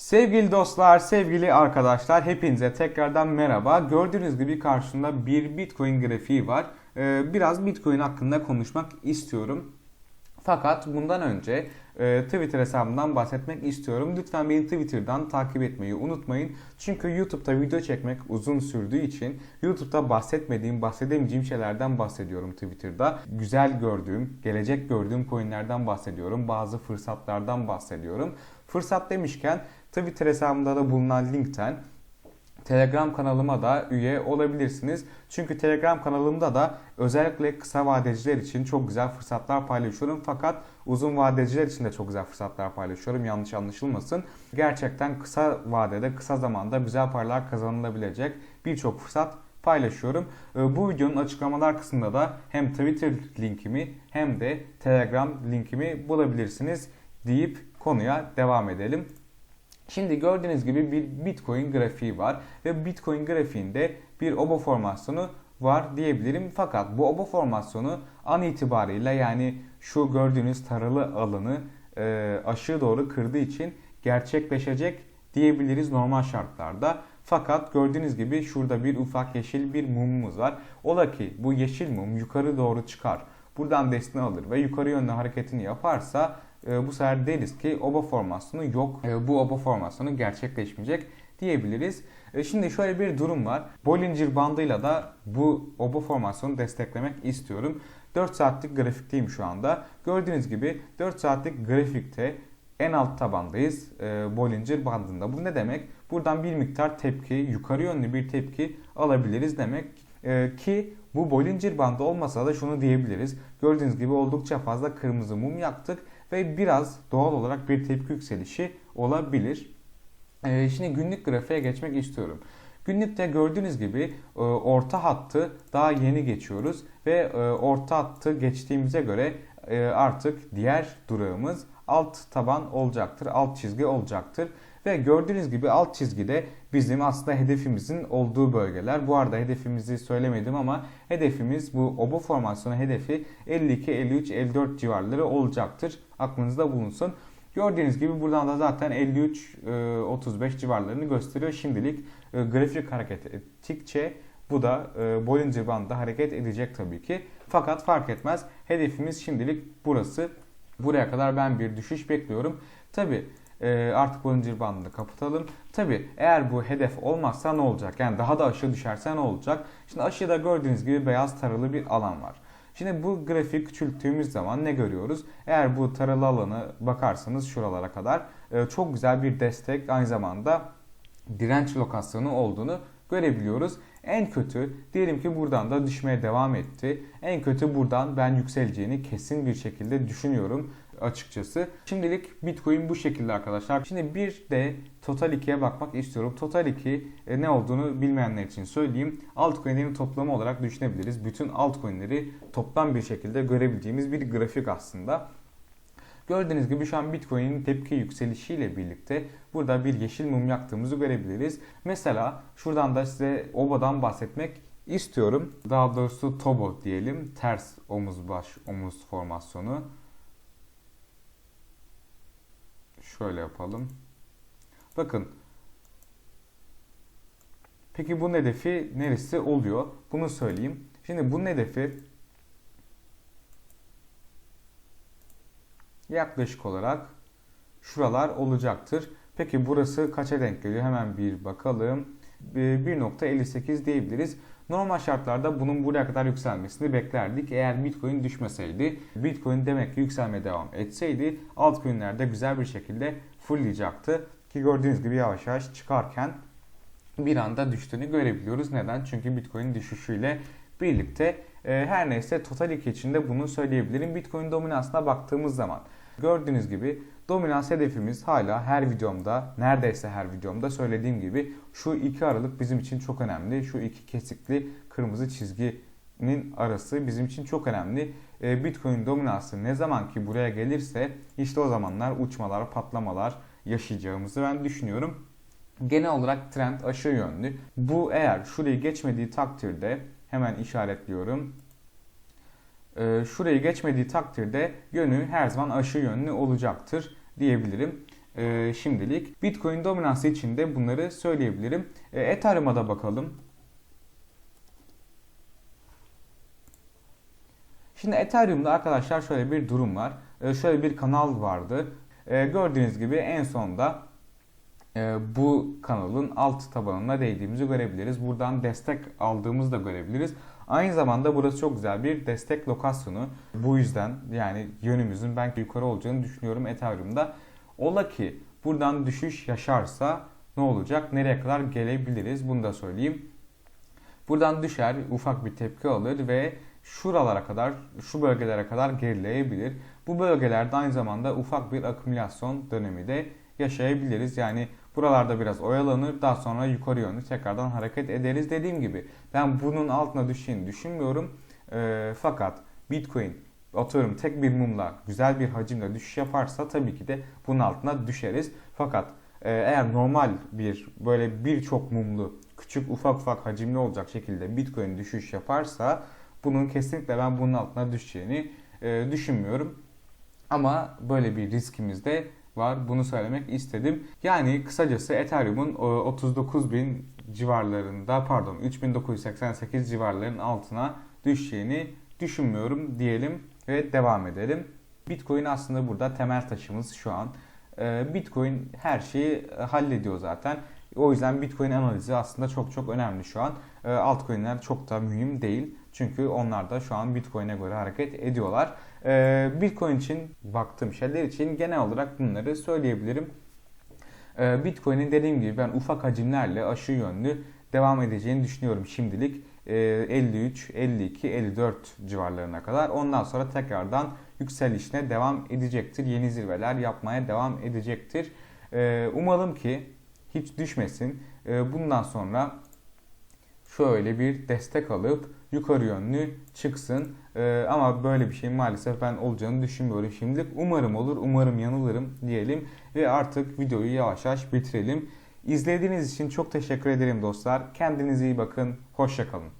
Sevgili dostlar, sevgili arkadaşlar hepinize tekrardan merhaba. Gördüğünüz gibi karşımda bir Bitcoin grafiği var. Ee, Biraz Bitcoin hakkında konuşmak istiyorum. Fakat bundan önce e, Twitter hesabımdan bahsetmek istiyorum. Lütfen beni Twitter'dan takip etmeyi unutmayın. Çünkü YouTube'da video çekmek uzun sürdüğü için YouTube'da bahsetmediğim, bahsedemeyeceğim şeylerden bahsediyorum Twitter'da. Güzel gördüğüm, gelecek gördüğüm coinlerden bahsediyorum. Bazı fırsatlardan bahsediyorum. Fırsat demişken Twitter hesabımda da bulunan linkten Telegram kanalıma da üye olabilirsiniz. Çünkü Telegram kanalımda da özellikle kısa vadeciler için çok güzel fırsatlar paylaşıyorum. Fakat uzun vadeciler için de çok güzel fırsatlar paylaşıyorum. Yanlış anlaşılmasın. Gerçekten kısa vadede, kısa zamanda güzel paralar kazanılabilecek birçok fırsat paylaşıyorum. Ee, Bu videonun açıklamalar kısmında da hem Twitter linkimi hem de Telegram linkimi bulabilirsiniz deyip konuya devam edelim. Şimdi gördüğünüz gibi bir Bitcoin grafiği var ve Bitcoin grafiğinde bir obo formasyonu var diyebilirim. Fakat bu obo formasyonu an itibariyle yani şu gördüğünüz taralı alanı e, aşağı doğru kırdığı için gerçekleşecek diyebiliriz normal şartlarda. Fakat gördüğünüz gibi şurada bir ufak yeşil bir mumumuz var. Ola ki bu yeşil mum yukarı doğru çıkar. Buradan desteğini alır ve yukarı yönlü hareketini yaparsa e, bu sefer deriz ki oba formasyonu yok. E, bu oba formasyonu gerçekleşmeyecek diyebiliriz. E, şimdi şöyle bir durum var. Bollinger bandıyla da bu oba formasyonu desteklemek istiyorum. 4 saatlik grafikteyim şu anda. Gördüğünüz gibi 4 saatlik grafikte en alt tabandayız e, Bollinger bandında. Bu ne demek? Buradan bir miktar tepki, yukarı yönlü bir tepki alabiliriz demek. E, ki bu Bollinger bandı olmasa da şunu diyebiliriz. Gördüğünüz gibi oldukça fazla kırmızı mum yaktık ve biraz doğal olarak bir tepki yükselişi olabilir. Ee, şimdi günlük grafiğe geçmek istiyorum. Günlükte gördüğünüz gibi e, orta hattı daha yeni geçiyoruz ve e, orta hattı geçtiğimize göre e, artık diğer durağımız alt taban olacaktır, alt çizgi olacaktır. Ve gördüğünüz gibi alt çizgide bizim aslında hedefimizin olduğu bölgeler. Bu arada hedefimizi söylemedim ama hedefimiz bu obo formasyonu hedefi 52, 53, 54 civarları olacaktır. Aklınızda bulunsun. Gördüğünüz gibi buradan da zaten 53-35 civarlarını gösteriyor. Şimdilik e, grafik hareket ettikçe bu da e, Bollinger Band'da hareket edecek tabii ki. Fakat fark etmez. Hedefimiz şimdilik burası. Buraya kadar ben bir düşüş bekliyorum. Tabii e, artık Bollinger Band'ını kapatalım. Tabi eğer bu hedef olmazsa ne olacak? Yani daha da aşağı düşerse ne olacak? Şimdi aşağıda gördüğünüz gibi beyaz taralı bir alan var. Şimdi bu grafiği küçülttüğümüz zaman ne görüyoruz? Eğer bu taralı alanı bakarsanız şuralara kadar e, çok güzel bir destek aynı zamanda direnç lokasyonu olduğunu görebiliyoruz. En kötü diyelim ki buradan da düşmeye devam etti. En kötü buradan ben yükseleceğini kesin bir şekilde düşünüyorum açıkçası. Şimdilik Bitcoin bu şekilde arkadaşlar. Şimdi bir de Total 2'ye bakmak istiyorum. Total 2 e, ne olduğunu bilmeyenler için söyleyeyim. Altcoin'lerin toplamı olarak düşünebiliriz. Bütün altcoin'leri toplam bir şekilde görebildiğimiz bir grafik aslında. Gördüğünüz gibi şu an Bitcoin'in tepki yükselişiyle birlikte burada bir yeşil mum yaktığımızı görebiliriz. Mesela şuradan da size OBA'dan bahsetmek istiyorum. Daha doğrusu TOBO diyelim. Ters omuz baş omuz formasyonu. Şöyle yapalım. Bakın. Peki bu hedefi neresi oluyor? Bunu söyleyeyim. Şimdi bunun hedefi yaklaşık olarak şuralar olacaktır. Peki burası kaça denk geliyor? Hemen bir bakalım. 1.58 diyebiliriz. Normal şartlarda bunun buraya kadar yükselmesini beklerdik. Eğer Bitcoin düşmeseydi, Bitcoin demek ki yükselmeye devam etseydi altcoin'lerde güzel bir şekilde fullleyacaktı. Ki gördüğünüz gibi yavaş yavaş çıkarken bir anda düştüğünü görebiliyoruz. Neden? Çünkü Bitcoin düşüşüyle birlikte e, her neyse Total 2 için de bunu söyleyebilirim. Bitcoin dominansına baktığımız zaman gördüğünüz gibi dominans hedefimiz hala her videomda neredeyse her videomda söylediğim gibi şu iki aralık bizim için çok önemli. Şu iki kesikli kırmızı çizginin arası bizim için çok önemli. E, Bitcoin dominansı ne zaman ki buraya gelirse işte o zamanlar uçmalar, patlamalar yaşayacağımızı ben düşünüyorum. Genel olarak trend aşağı yönlü. Bu eğer şurayı geçmediği takdirde hemen işaretliyorum. Ee, şurayı geçmediği takdirde yönü her zaman aşağı yönlü olacaktır diyebilirim. e, şimdilik. Bitcoin dominansı için de bunları söyleyebilirim. E, Ethereum'a da bakalım. Şimdi Ethereum'da arkadaşlar şöyle bir durum var. Şöyle bir kanal vardı. Gördüğünüz gibi en sonda bu kanalın alt tabanına değdiğimizi görebiliriz. Buradan destek aldığımızı da görebiliriz. Aynı zamanda burası çok güzel bir destek lokasyonu. Bu yüzden yani yönümüzün ben yukarı olacağını düşünüyorum Ethereum'da. Ola ki buradan düşüş yaşarsa ne olacak? Nereye kadar gelebiliriz? Bunu da söyleyeyim. Buradan düşer, ufak bir tepki alır ve şuralara kadar, şu bölgelere kadar gerileyebilir. Bu bölgelerde aynı zamanda ufak bir akümülasyon dönemi de yaşayabiliriz. Yani buralarda biraz oyalanır, daha sonra yukarı yönlü tekrardan hareket ederiz. Dediğim gibi ben bunun altına düşeceğini düşünmüyorum. E, fakat Bitcoin atıyorum tek bir mumla güzel bir hacimle düşüş yaparsa tabii ki de bunun altına düşeriz. Fakat e, eğer normal bir böyle birçok mumlu küçük ufak ufak hacimli olacak şekilde Bitcoin düşüş yaparsa bunun kesinlikle ben bunun altına düşeceğini e, düşünmüyorum. Ama böyle bir riskimiz de var. Bunu söylemek istedim. Yani kısacası Ethereum'un 39.000 civarlarında pardon 3988 civarlarının altına düşeceğini düşünmüyorum diyelim ve devam edelim. Bitcoin aslında burada temel taşımız şu an. Ee, Bitcoin her şeyi hallediyor zaten. O yüzden Bitcoin analizi aslında çok çok önemli şu an. Altcoin'ler çok da mühim değil. Çünkü onlar da şu an Bitcoin'e göre hareket ediyorlar. Ee, Bitcoin için baktığım şeyler için genel olarak bunları söyleyebilirim. Ee, Bitcoin'in dediğim gibi ben ufak hacimlerle aşırı yönlü devam edeceğini düşünüyorum şimdilik. 53, 52, 54 civarlarına kadar. Ondan sonra tekrardan yükselişine devam edecektir. Yeni zirveler yapmaya devam edecektir. Ee, umalım ki hiç düşmesin. Bundan sonra şöyle bir destek alıp yukarı yönlü çıksın. Ee, ama böyle bir şey maalesef ben olacağını düşünmüyorum şimdilik. Umarım olur, umarım yanılırım diyelim ve artık videoyu yavaş yavaş bitirelim. İzlediğiniz için çok teşekkür ederim dostlar. Kendinize iyi bakın. Hoşçakalın.